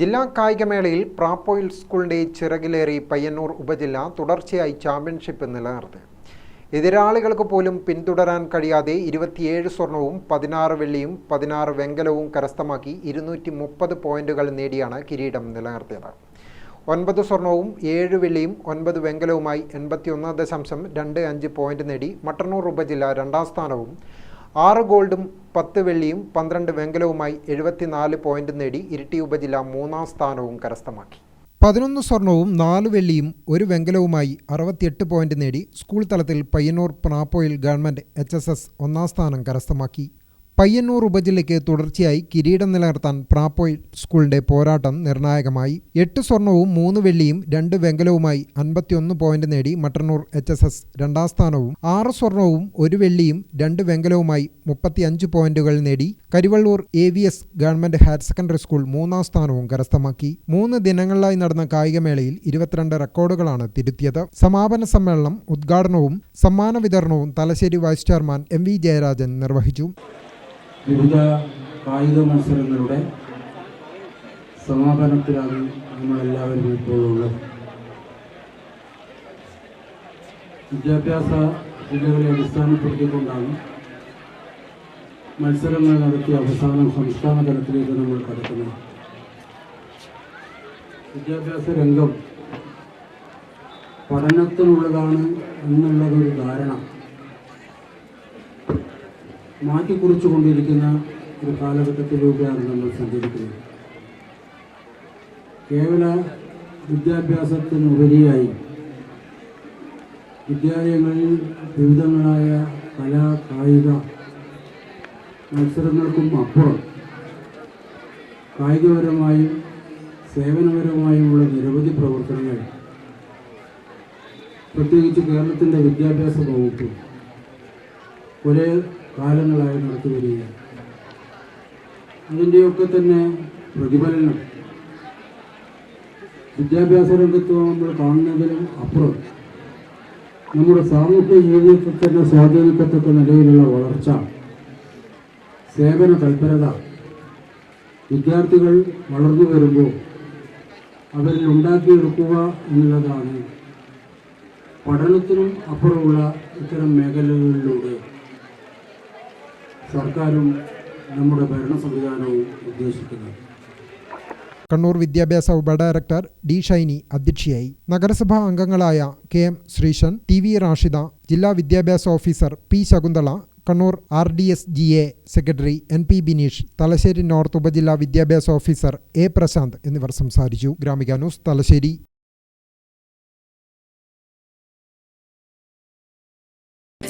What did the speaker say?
ജില്ലാ കായികമേളയിൽ പ്രാപ്പോയിൽ സ്കൂളിന്റെ ചിറകിലേറി പയ്യന്നൂർ ഉപജില്ല തുടർച്ചയായി ചാമ്പ്യൻഷിപ്പ് നിലനിർത്തി. എതിരാളികൾക്ക് പോലും പിന്തുടരാൻ കഴിയാതെ ഇരുപത്തിയേഴ് സ്വർണവും പതിനാറ് വെള്ളിയും പതിനാറ് വെങ്കലവും കരസ്ഥമാക്കി ഇരുന്നൂറ്റി മുപ്പത് പോയിന്റുകൾ നേടിയാണ് കിരീടം നിലനിർത്തിയത്. ഒൻപത് സ്വർണവും ഏഴ് വെള്ളിയും ഒൻപത് വെങ്കലവുമായി എൺപത്തിയൊന്ന് ദശാംശം രണ്ട് അഞ്ച് പോയിന്റ് നേടി മട്ടന്നൂർ ഉപജില്ല രണ്ടാം സ്ഥാനവും ആറ് ഗോൾഡും പത്ത് വെള്ളിയും പന്ത്രണ്ട് വെങ്കലവുമായി എഴുപത്തിനാല് പോയിന്റ് നേടി ഇരിട്ടി ഉപജില്ല മൂന്നാം സ്ഥാനവും കരസ്ഥമാക്കി. പതിനൊന്ന് സ്വർണവും നാല് വെള്ളിയും ഒരു വെങ്കലവുമായി അറുപത്തിയെട്ട് പോയിന്റ് നേടി സ്കൂൾ തലത്തിൽ പയ്യന്നൂർ പ്രാപ്പോയിൽ ഗവൺമെന്റ് എച്ച് ഒന്നാം സ്ഥാനം കരസ്ഥമാക്കി. പയ്യന്നൂർ ഉപജില്ലയ്ക്ക് തുടർച്ചയായി കിരീടം നിലനിർത്താൻ പ്രാപ്പോയ് സ്കൂളിന്റെ പോരാട്ടം നിർണായകമായി. എട്ട് സ്വർണവും മൂന്ന് വെള്ളിയും രണ്ട് വെങ്കലവുമായി അൻപത്തിയൊന്ന് പോയിന്റ് നേടി മട്ടന്നൂർ എച്ച് എസ് എസ് രണ്ടാം സ്ഥാനവും. ആറ് സ്വർണവും ഒരു വെള്ളിയും രണ്ട് വെങ്കലവുമായി മുപ്പത്തിയഞ്ച് പോയിന്റുകൾ നേടി Karivellur A V S government higher secondary school മൂന്നാം സ്ഥാനവും കരസ്ഥമാക്കി. മൂന്ന് ദിനങ്ങളിലായി നടന്ന കായികമേളയിൽ ഇരുപത്തിരണ്ട് റെക്കോർഡുകളാണ് തിരുത്തിയത്. സമാപന സമ്മേളനം ഉദ്ഘാടനവും സമ്മാന വിതരണവും Thalassery vice chairman M V Jayarajan നിർവഹിച്ചു. വിവിധ കായിക മത്സരങ്ങളുടെ സമാപനത്തിലാണ് നമ്മളെല്ലാവരും ഇപ്പോൾ ഉള്ളത്. വിദ്യാഭ്യാസ ജില്ലകളെ അടിസ്ഥാനപ്പെടുത്തിക്കൊണ്ടാണ് മത്സരങ്ങൾ നടത്തിയ അവസാനം സംസ്ഥാന തലത്തിലേക്ക് നമ്മൾ കടക്കുന്നത്. വിദ്യാഭ്യാസ രംഗം പഠനത്തിനുള്ളതാണ് എന്നുള്ളതൊരു ധാരണ. മാറ്റിക്കുറിച്ചുകൊണ്ടിരിക്കുന്ന ഒരു കാലഘട്ടത്തിലൂടെയാണ് നമ്മൾ സഞ്ചരിക്കുന്നത്. കേവല വിദ്യാഭ്യാസത്തിനുപരിയായി വിദ്യാലയങ്ങളിൽ വിവിധങ്ങളായ കലാ കായിക മത്സരങ്ങൾക്കും അപ്പുറം കായികപരമായും സേവനപരമായുമുള്ള നിരവധി പ്രവർത്തനങ്ങൾ പ്രത്യേകിച്ച് കേരളത്തിന്റെ വിദ്യാഭ്യാസ വകുപ്പ് കുറേ കാലങ്ങളായി നടത്തി വരികയാണ് അതിന്റെയൊക്കെ തന്നെ പ്രതിഫലനം. വിദ്യാഭ്യാസ രംഗത്ത് നമ്മൾ കാണുന്നതിലും അപ്പുറം നമ്മുടെ സാമൂഹ്യ ജീവിതത്തിൽ തന്നെ സ്വാധീനിക്കത്തക്ക നിലയിലുള്ള വളർച്ച സേവന തൽപരത വിദ്യാർത്ഥികൾ വളർന്നു വരുമ്പോൾ അവരിൽ ഉണ്ടാക്കിയെടുക്കുക എന്നുള്ളതാണ് പഠനത്തിനും അപ്പുറമുള്ള ഇത്തരം മേഖലകളിലൂടെ സർക്കാരും നമ്മുടെ ഭരണ സംവിധാനവും ഉദ്ദേശിക്കുന്നത് കണ്ണൂർ വിദ്യാഭ്യാസ ഉപഡയറക്ടർ ഡി ഷൈനി അധ്യക്ഷയായി. നഗരസഭാ അംഗങ്ങളായ K M Sreesan T V Rashida ജില്ലാ വിദ്യാഭ്യാസ officer P Shakuntala Kannur R D S G A secretary N P Bineesh Thalassery north ഉപജില്ലാ വിദ്യാഭ്യാസ ഓഫീസർ എ പ്രശാന്ത് എന്നിവർ സംസാരിച്ചു. Gramika news Thalassery.